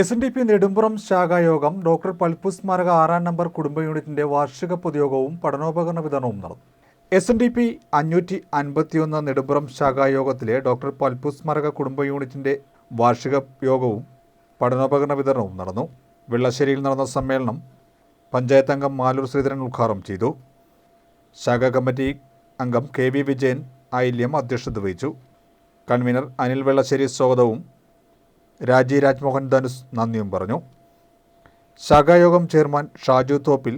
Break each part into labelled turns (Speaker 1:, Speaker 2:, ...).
Speaker 1: S N D P Nedumpuram ശാഖായോഗം doctor Palpu സ്മാരക ആറാം number കുടുംബ യൂണിറ്റിന്റെ വാർഷിക പൊതുയോഗവും പഠനോപകരണ വിതരണവും നടന്നു. എസ് എൻ ഡി പി അഞ്ഞൂറ്റി അൻപത്തിയൊന്ന് നെടുമ്പുറം ശാഖായോഗത്തിലെ ഡോക്ടർ പൽപ്പു സ്മാരക കുടുംബ യൂണിറ്റിന്റെ വാർഷിക യോഗവും പഠനോപകരണ വിതരണവും നടന്നു. വെള്ളശ്ശേരിയിൽ നടന്ന സമ്മേളനം പഞ്ചായത്ത് അംഗം മാലൂർ ശ്രീധരൻ ഉദ്ഘാടനം ചെയ്തു. ശാഖാ കമ്മിറ്റി അംഗം കെ വി വിജയൻ ആയില്യം അധ്യക്ഷത വഹിച്ചു. കൺവീനർ അനിൽ വെള്ളശ്ശേരി സ്വാഗതവും രാജി രാജ്മോഹൻ ധനുസ് നന്ദിയും പറഞ്ഞു. ശാഖായോഗം ചെയർമാൻ ഷാജു തോപ്പിൽ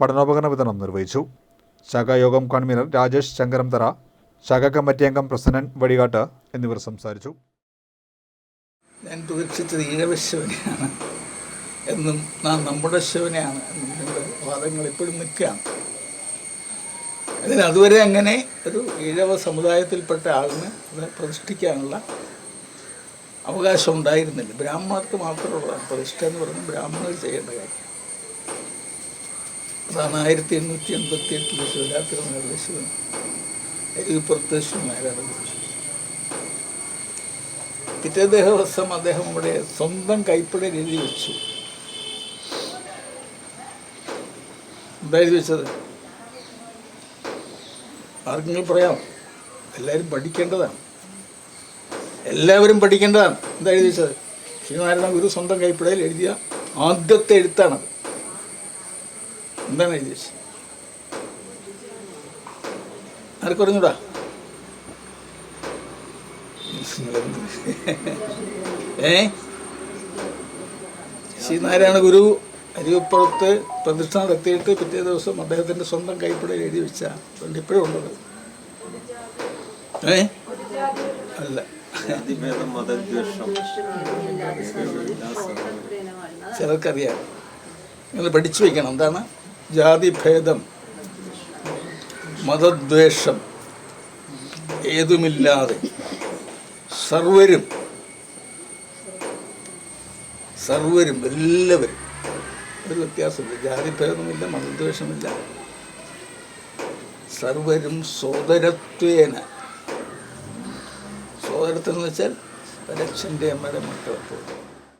Speaker 1: പഠനോപകരണ വിതരണം നിർവഹിച്ചു. ശാഖായോഗം കൺവീനർ രാജേഷ് ശങ്കരംതറ ശാഖാ കമ്മിറ്റി അംഗം പ്രസന്നൻ വഴികാട്ട് എന്നിവർ സംസാരിച്ചു.
Speaker 2: ഞാൻ തീർച്ചയായിട്ടും എന്നും നാം നമ്മുടെ ശിവനെയാണ് എന്നുള്ള വാദങ്ങൾ ഇപ്പോഴും നിൽക്കുകയാണ്. അതിന് അതുവരെ അങ്ങനെ ഒരു ഈഴവ സമുദായത്തിൽപ്പെട്ട ആളിന് അത് പ്രതിഷ്ഠിക്കാനുള്ള അവകാശം ഉണ്ടായിരുന്നില്ല ബ്രാഹ്മണർക്ക് മാത്രമുള്ളതാണ്. പ്രതിഷ്ഠ എന്ന് പറയുന്നത് ബ്രാഹ്മണർ ചെയ്യേണ്ട കാര്യം. അതാണ് ആയിരത്തി എണ്ണൂറ്റി എൺപത്തി എട്ടിൽ ശിവരാത്രി ശിവൻ എരിപ്പുറത്ത് ശിവനാരായണ കുറിച്ചു പിറ്റേ ദിവസം അദ്ദേഹം ഇവിടെ സ്വന്തം കൈപ്പിടയിൽ എഴുതി വെച്ചു. എന്താ എഴുതി വെച്ചത്? ആർക്കെങ്കിലും പറയാം എല്ലാവരും പഠിക്കേണ്ടതാണ്. എല്ലാവരും പഠിക്കേണ്ടതാണ്. എന്താ എഴുതി വെച്ചത്? ശ്രീനാരായണ ഗുരു സ്വന്തം കൈപ്പിടയിൽ എഴുതിയ ആദ്യത്തെ എഴുത്താണത്. എന്താണ് എഴുതി വെച്ചത്? ആർക്കറിഞ്ഞൂടാ ഏ? ശ്രീനാരായണ ഗുരു അരിവപ്പുറത്ത് പ്രതിഷ്ഠ നടത്തിയിട്ട് പിറ്റേ ദിവസം അദ്ദേഹത്തിന്റെ സ്വന്തം കൈപ്പിടയിൽ എഴുതി വെച്ച ഇപ്പോഴും ഉള്ളത്. ഏ? അല്ല. ചിലർക്കറിയാം. നിങ്ങൾ പഠിച്ചു വയ്ക്കണം. എന്താണ്? ജാതിഭേദം മതദ്വേഷം. ഏതുമില്ലാതെ. സർവരും. സർവരും എല്ലാവരും. ഒരു വ്യത്യാസമില്ല. ജാതിഭേദമില്ല മതദ്വേഷമില്ല. സർവരും സോദരത്വേന സോദരത്വം എന്ന് വെച്ചാൽ ലക്ഷന്റെ അമ്മയുടെ മക്കളെപ്പോഴും